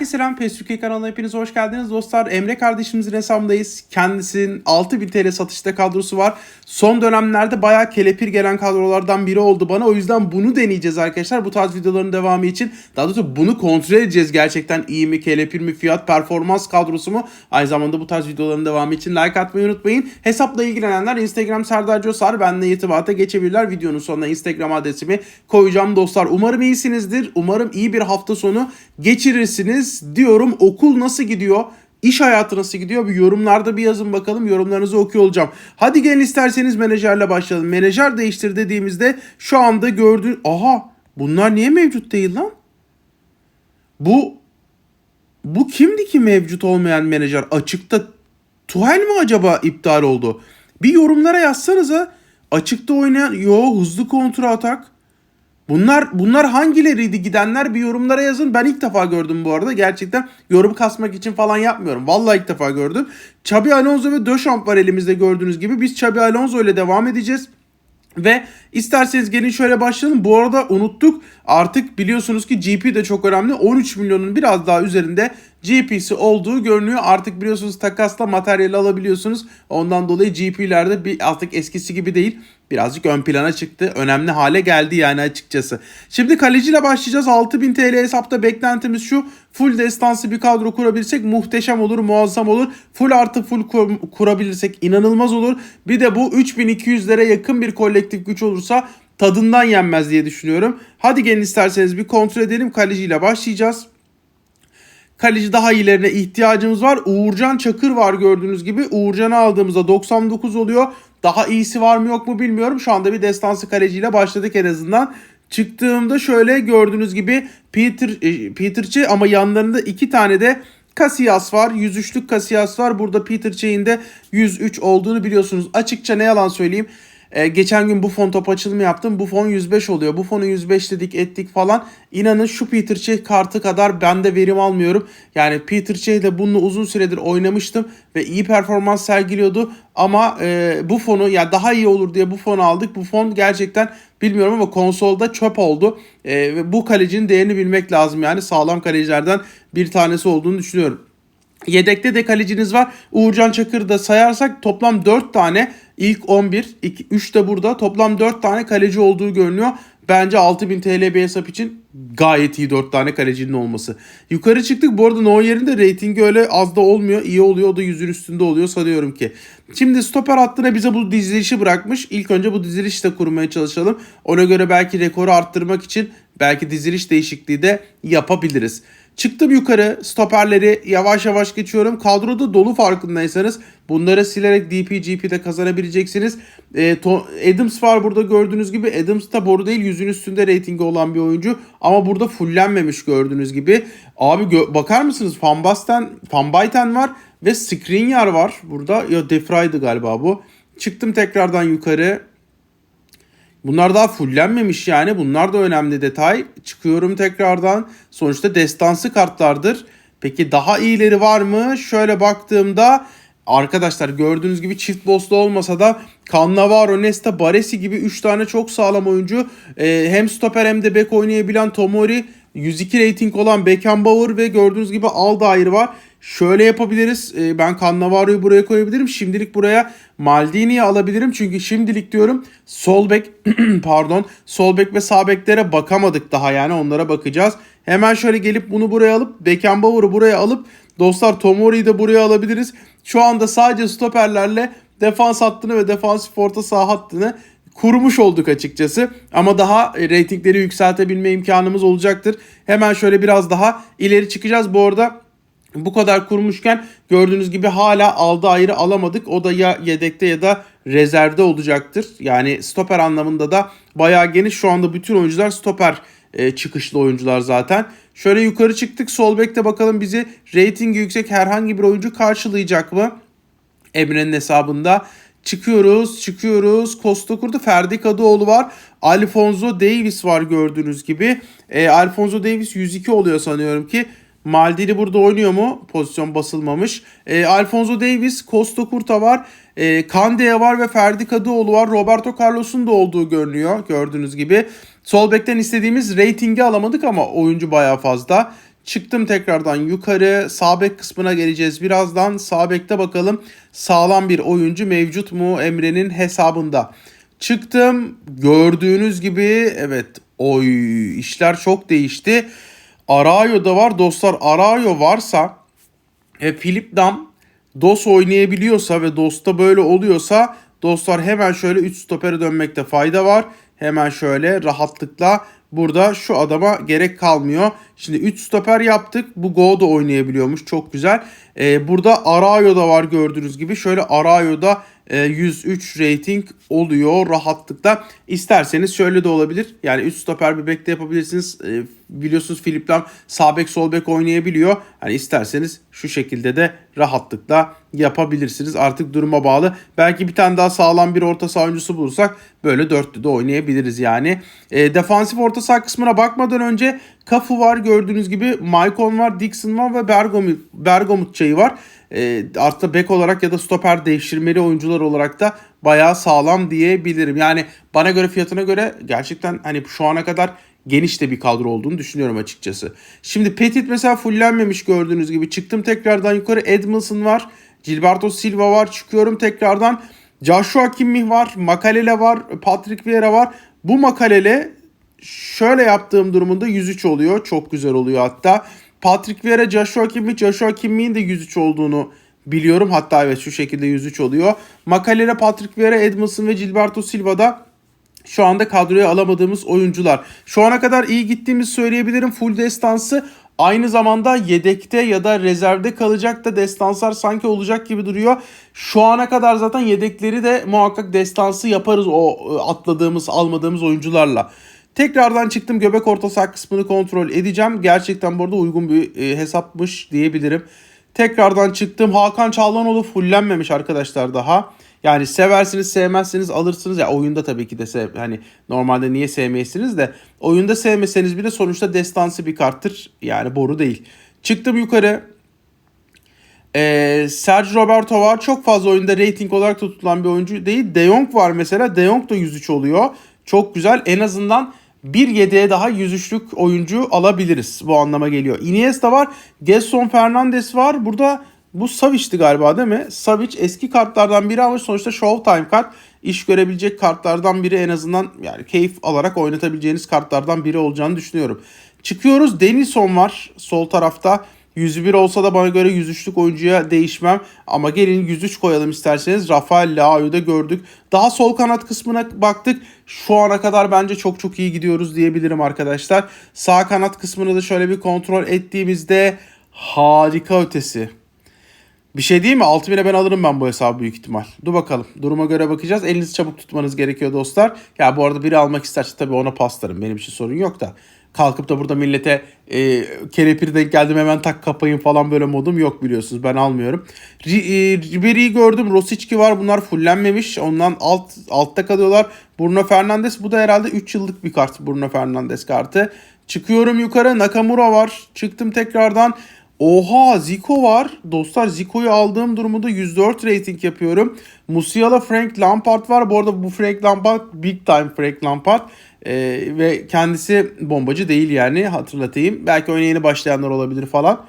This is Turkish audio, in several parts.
Herkese selam. PES kanalına hepiniz hoş geldiniz. Dostlar Emre kardeşimizin hesabındayız. Kendisinin 6000 TL satışta kadrosu var. Son dönemlerde bayağı kelepir gelen kadrolardan biri oldu bana. O yüzden bunu deneyeceğiz arkadaşlar. Bu tarz videoların devamı için. Daha doğrusu bunu kontrol edeceğiz. Gerçekten iyi mi, kelepir mi, fiyat, performans kadrosu mu? Aynı zamanda bu tarz videoların devamı için like atmayı unutmayın. Hesapla ilgilenenler Instagram Serdar Cosar. Benimle irtibata geçebilirler. Videonun sonuna Instagram adresimi koyacağım dostlar. Umarım iyisinizdir. Umarım iyi bir hafta sonu geçirirsiniz diyorum. Okul nasıl gidiyor? İş hayatı nasıl gidiyor? Bir yorumlarda bir yazın bakalım. Yorumlarınızı okuyor olacağım. Hadi gelin isterseniz menajerle başlayalım. Menajer değiştir dediğimizde şu anda gördüğün... Aha bunlar niye mevcut değil lan? Bu bu kimdi ki mevcut olmayan menajer? Açıkta Tuhel mi acaba iptal oldu? Bir yorumlara yazsanıza. Açıkta oynayan... Yo hızlı kontra atak. Bunlar bunlar hangileriydi gidenler bir yorumlara yazın. Ben ilk defa gördüm bu arada. Gerçekten yorum kasmak için falan yapmıyorum. Vallahi ilk defa gördüm. Xabi Alonso ve Döşamp var elimizde gördüğünüz gibi. Biz Xabi Alonso ile devam edeceğiz. Ve isterseniz gelin şöyle başlayalım. Bu arada unuttuk. Artık biliyorsunuz ki GP de çok önemli. 13 milyonun biraz daha üzerinde GP'si olduğu görünüyor. Artık biliyorsunuz takasla materyal alabiliyorsunuz. Ondan dolayı GP'lerde bir artık eskisi gibi değil. Birazcık ön plana çıktı. Önemli hale geldi yani açıkçası. Şimdi kaleciyle başlayacağız. 6000 TL hesapta beklentimiz şu. Full destansı bir kadro kurabilirsek muhteşem olur, muazzam olur. Full artı full kur- kurabilirsek inanılmaz olur. Bir de bu 3200'lere yakın bir kolektif güç olursa tadından yenmez diye düşünüyorum. Hadi gelin isterseniz bir kontrol edelim. Kaleciyle başlayacağız. Kaleci daha iyilerine ihtiyacımız var. Uğurcan Çakır var gördüğünüz gibi. Uğurcan'ı aldığımızda 99 oluyor. Daha iyisi var mı yok mu bilmiyorum. Şu anda bir destansı kaleciyle başladık en azından. Çıktığımda şöyle gördüğünüz gibi Peter e, Peterçi ama yanlarında iki tane de Casillas var. 103'lük Casillas var. Burada Peter Çey'in de 103 olduğunu biliyorsunuz. Açıkça ne yalan söyleyeyim. Ee, geçen gün bu fon top açılımı yaptım. Bu fon 105 oluyor. Bu fonu 105 dedik ettik falan. İnanın şu Peter Cech kartı kadar ben de verim almıyorum. Yani Peter Cech de bununla uzun süredir oynamıştım ve iyi performans sergiliyordu. Ama e, bu fonu ya daha iyi olur diye bu fonu aldık. Bu fon gerçekten bilmiyorum ama konsolda çöp oldu. E, ve bu kalecinin değerini bilmek lazım. Yani sağlam kalecilerden bir tanesi olduğunu düşünüyorum. Yedekte de kaleciniz var. Uğurcan Çakır'ı da sayarsak toplam 4 tane ilk 11, 2, 3 de burada toplam 4 tane kaleci olduğu görünüyor. Bence 6000 TL bir hesap için gayet iyi 4 tane kalecinin olması. Yukarı çıktık. Bu arada Neuer'in de reytingi öyle az da olmuyor. İyi oluyor. O da 100'ün üstünde oluyor sanıyorum ki. Şimdi stoper hattına bize bu dizilişi bırakmış. İlk önce bu dizilişi de kurmaya çalışalım. Ona göre belki rekoru arttırmak için belki diziliş değişikliği de yapabiliriz. Çıktım yukarı stoperleri yavaş yavaş geçiyorum. Kadroda dolu farkındaysanız bunları silerek DP GP'de kazanabileceksiniz. E, to, Adams var burada gördüğünüz gibi. Adams da boru değil yüzün üstünde reytingi olan bir oyuncu. Ama burada fullenmemiş gördüğünüz gibi. Abi gö- bakar mısınız? Van Basten, var ve Skriniar var burada. Ya Defray'dı galiba bu. Çıktım tekrardan yukarı. Bunlar daha fullenmemiş yani. Bunlar da önemli detay. Çıkıyorum tekrardan. Sonuçta destansı kartlardır. Peki daha iyileri var mı? Şöyle baktığımda arkadaşlar gördüğünüz gibi çift bosslu olmasa da Cannavaro, Nesta, Baresi gibi 3 tane çok sağlam oyuncu. Ee, hem stoper hem de bek oynayabilen Tomori 102 rating olan Beckenbauer ve gördüğünüz gibi Aldair var. Şöyle yapabiliriz. Ee, ben Cannavaro'yu buraya koyabilirim. Şimdilik buraya Maldini'yi alabilirim. Çünkü şimdilik diyorum sol bek pardon sol bek ve sağ beklere bakamadık daha yani onlara bakacağız. Hemen şöyle gelip bunu buraya alıp Beckenbauer'ı buraya alıp dostlar Tomori'yi de buraya alabiliriz. Şu anda sadece stoperlerle defans hattını ve defansif orta saha hattını kurmuş olduk açıkçası. Ama daha reytingleri yükseltebilme imkanımız olacaktır. Hemen şöyle biraz daha ileri çıkacağız. Bu arada bu kadar kurmuşken gördüğünüz gibi hala aldı ayrı alamadık. O da ya yedekte ya da rezervde olacaktır. Yani stoper anlamında da bayağı geniş. Şu anda bütün oyuncular stoper e, çıkışlı oyuncular zaten. Şöyle yukarı çıktık. Sol bekte bakalım bizi reytingi yüksek herhangi bir oyuncu karşılayacak mı? Emre'nin hesabında. Çıkıyoruz, çıkıyoruz. Costa kurdu. Ferdi Kadıoğlu var. Alfonso Davis var gördüğünüz gibi. E, Alfonso Davis 102 oluyor sanıyorum ki. Maldini burada oynuyor mu? Pozisyon basılmamış. E, Alfonso Davis, Costa Curta var. E, Kandea var ve Ferdi Kadıoğlu var. Roberto Carlos'un da olduğu görünüyor gördüğünüz gibi. Sol bekten istediğimiz reytingi alamadık ama oyuncu bayağı fazla. Çıktım tekrardan yukarı. Sağ bek kısmına geleceğiz birazdan. Sağ bekte bakalım sağlam bir oyuncu mevcut mu Emre'nin hesabında. Çıktım. Gördüğünüz gibi evet oy işler çok değişti. Arayo da var dostlar. Arayo varsa e, Philip Dam DOS oynayabiliyorsa ve DOS'ta böyle oluyorsa dostlar hemen şöyle 3 stopere dönmekte fayda var. Hemen şöyle rahatlıkla burada şu adama gerek kalmıyor. Şimdi 3 stoper yaptık. Bu Go da oynayabiliyormuş. Çok güzel. Ee, burada Arayo da var gördüğünüz gibi. Şöyle Arayo'da e, 103 rating oluyor rahatlıkla. İsterseniz şöyle de olabilir. Yani 3 stoper bir bekte yapabilirsiniz. E, biliyorsunuz Philip Lam sağ bek sol bek oynayabiliyor. Yani isterseniz şu şekilde de rahatlıkla yapabilirsiniz. Artık duruma bağlı. Belki bir tane daha sağlam bir orta saha oyuncusu bulursak böyle dörtlü de oynayabiliriz yani. E, defansif orta saha kısmına bakmadan önce Kafu var gördüğünüz gibi. Maicon var, Dixon var ve Bergomut, Bergomut çayı var. E, artı bek olarak ya da stoper devşirmeli oyuncular olarak da bayağı sağlam diyebilirim. Yani bana göre fiyatına göre gerçekten hani şu ana kadar geniş de bir kadro olduğunu düşünüyorum açıkçası. Şimdi Petit mesela fullenmemiş gördüğünüz gibi. Çıktım tekrardan yukarı. Edmondson var. Gilberto Silva var. Çıkıyorum tekrardan. Joshua Kimmih var. Makalele var. Patrick Vieira var. Bu Makalele şöyle yaptığım durumunda 103 oluyor. Çok güzel oluyor hatta. Patrick Vieira, Joshua Kimmich, Joshua Kimmih'in de 103 olduğunu biliyorum. Hatta evet şu şekilde 103 oluyor. Makalele, Patrick Vieira, Edmondson ve Gilberto Silva'da şu anda kadroya alamadığımız oyuncular. Şu ana kadar iyi gittiğimizi söyleyebilirim. Full destansı aynı zamanda yedekte ya da rezervde kalacak da destanslar sanki olacak gibi duruyor. Şu ana kadar zaten yedekleri de muhakkak destansı yaparız o atladığımız almadığımız oyuncularla. Tekrardan çıktım göbek orta saha kısmını kontrol edeceğim. Gerçekten burada uygun bir e, hesapmış diyebilirim. Tekrardan çıktım. Hakan Çağlanoğlu fullenmemiş arkadaşlar daha. Yani seversiniz sevmezsiniz alırsınız ya oyunda tabii ki de sev hani normalde niye sevmeyesiniz de oyunda sevmeseniz bile sonuçta destansı bir karttır yani boru değil. Çıktım yukarı ee, Sergio Roberto var. Çok fazla oyunda rating olarak tutulan bir oyuncu değil. De Jong var mesela. De Jong da 103 oluyor. Çok güzel. En azından bir yedeğe daha 103'lük oyuncu alabiliriz. Bu anlama geliyor. Iniesta var. Gelson Fernandes var. Burada bu Savic'ti galiba değil mi? Savic eski kartlardan biri ama sonuçta Showtime kart. iş görebilecek kartlardan biri en azından yani keyif alarak oynatabileceğiniz kartlardan biri olacağını düşünüyorum. Çıkıyoruz. Denilson var sol tarafta. 101 olsa da bana göre 103'lük oyuncuya değişmem. Ama gelin 103 koyalım isterseniz. Rafael Leao'yu da gördük. Daha sol kanat kısmına baktık. Şu ana kadar bence çok çok iyi gidiyoruz diyebilirim arkadaşlar. Sağ kanat kısmını da şöyle bir kontrol ettiğimizde harika ötesi. Bir şey değil mi? 6000'e ben alırım ben bu hesabı büyük ihtimal. Dur bakalım. Duruma göre bakacağız. Elinizi çabuk tutmanız gerekiyor dostlar. Ya bu arada biri almak isterse tabii ona paslarım. Benim için sorun yok da. Kalkıp da burada millete e, kelepir denk geldim hemen tak kapayın falan böyle modum yok biliyorsunuz. Ben almıyorum. E, Ribery'i gördüm. Rosicki var. Bunlar fullenmemiş. Ondan alt altta kalıyorlar. Bruno Fernandes. Bu da herhalde 3 yıllık bir kart. Bruno Fernandes kartı. Çıkıyorum yukarı. Nakamura var. Çıktım tekrardan. Oha Zico var. Dostlar Zico'yu aldığım durumda 104 rating yapıyorum. Musiala Frank Lampard var. Bu arada bu Frank Lampard big time Frank Lampard. Ee, ve kendisi bombacı değil yani hatırlatayım. Belki oyuna yeni başlayanlar olabilir falan.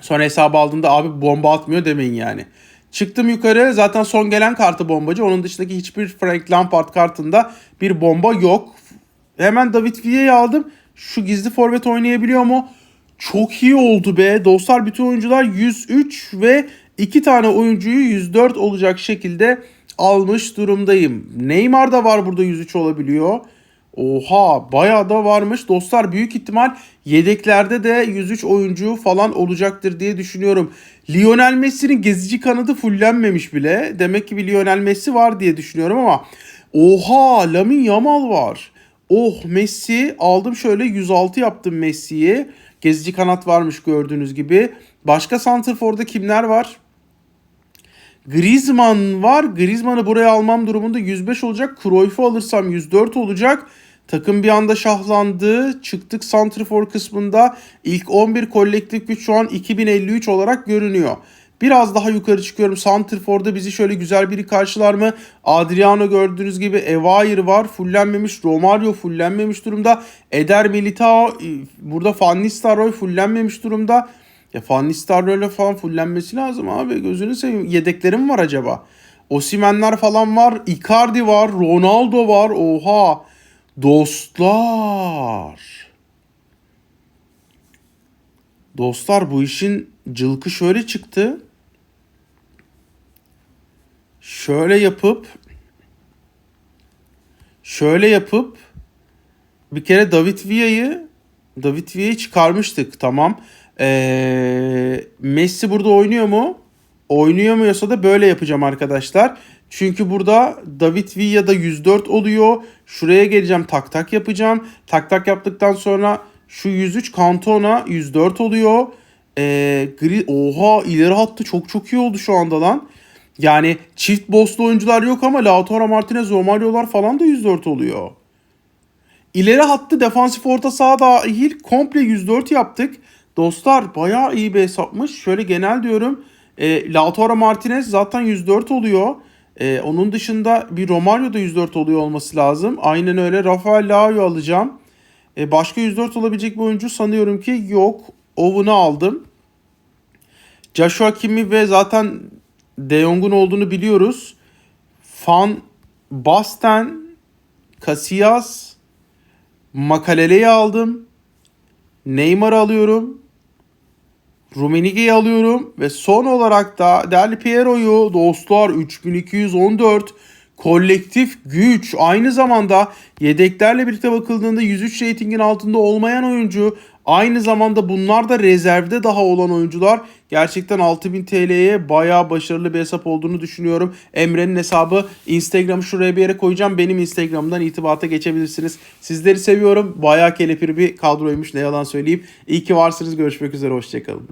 Sonra hesabı aldığımda abi bomba atmıyor demeyin yani. Çıktım yukarı zaten son gelen kartı bombacı. Onun dışındaki hiçbir Frank Lampard kartında bir bomba yok. Hemen David Villa'yı aldım. Şu gizli forvet oynayabiliyor mu? Çok iyi oldu be. Dostlar bütün oyuncular 103 ve 2 tane oyuncuyu 104 olacak şekilde almış durumdayım. Neymar da var burada 103 olabiliyor. Oha bayağı da varmış. Dostlar büyük ihtimal yedeklerde de 103 oyuncu falan olacaktır diye düşünüyorum. Lionel Messi'nin gezici kanadı fullenmemiş bile. Demek ki bir Lionel Messi var diye düşünüyorum ama oha Lamin Yamal var. Oh Messi aldım şöyle 106 yaptım Messi'yi. Gezici kanat varmış gördüğünüz gibi. Başka Santrfor'da kimler var? Griezmann var. Griezmann'ı buraya almam durumunda 105 olacak. Cruyff'u alırsam 104 olacak. Takım bir anda şahlandı. Çıktık Santrfor kısmında. İlk 11 kolektif güç şu an 2053 olarak görünüyor. Biraz daha yukarı çıkıyorum. Santrfor'da bizi şöyle güzel biri karşılar mı? Adriano gördüğünüz gibi Evair var. Fullenmemiş. Romario fullenmemiş durumda. Eder Militao e, burada Van Nistelrooy fullenmemiş durumda. Ya Van Nistelrooy'la falan fullenmesi lazım abi. Gözünü seveyim. Yedeklerim var acaba? Osimenler falan var. Icardi var. Ronaldo var. Oha. Dostlar. Dostlar bu işin cılkı şöyle çıktı. Şöyle yapıp şöyle yapıp bir kere David Villa'yı David Villa'yı çıkarmıştık tamam. Ee, Messi burada oynuyor mu? Oynayamıyorsa da böyle yapacağım arkadaşlar. Çünkü burada David Villa'da 104 oluyor. Şuraya geleceğim tak tak yapacağım. Tak tak yaptıktan sonra şu 103 Cantona 104 oluyor. Ee, gri, oha ileri hattı çok çok iyi oldu şu anda lan. Yani çift bosslu oyuncular yok ama Lautaro Martinez, Romario'lar falan da 104 oluyor. İleri hattı defansif orta saha dahil komple 104 yaptık. Dostlar bayağı iyi bir hesapmış. Şöyle genel diyorum. E, Lautaro Martinez zaten 104 oluyor. E, onun dışında bir Romario da 104 oluyor olması lazım. Aynen öyle. Rafael Leao alacağım. E, başka 104 olabilecek bir oyuncu sanıyorum ki yok. Owen'ı aldım. Joshua Kimi ve zaten De Jong'un olduğunu biliyoruz. Van Basten, Casillas, Makalele'yi aldım. Neymar'ı alıyorum. Rummenigge'yi alıyorum. Ve son olarak da Del Piero'yu dostlar 3214 kolektif güç aynı zamanda yedeklerle birlikte bakıldığında 103 ratingin altında olmayan oyuncu aynı zamanda bunlar da rezervde daha olan oyuncular gerçekten 6000 TL'ye bayağı başarılı bir hesap olduğunu düşünüyorum. Emre'nin hesabı Instagram'ı şuraya bir yere koyacağım. Benim Instagram'dan itibata geçebilirsiniz. Sizleri seviyorum. Bayağı kelepir bir kadroymuş ne yalan söyleyeyim. İyi ki varsınız. Görüşmek üzere. Hoşçakalın.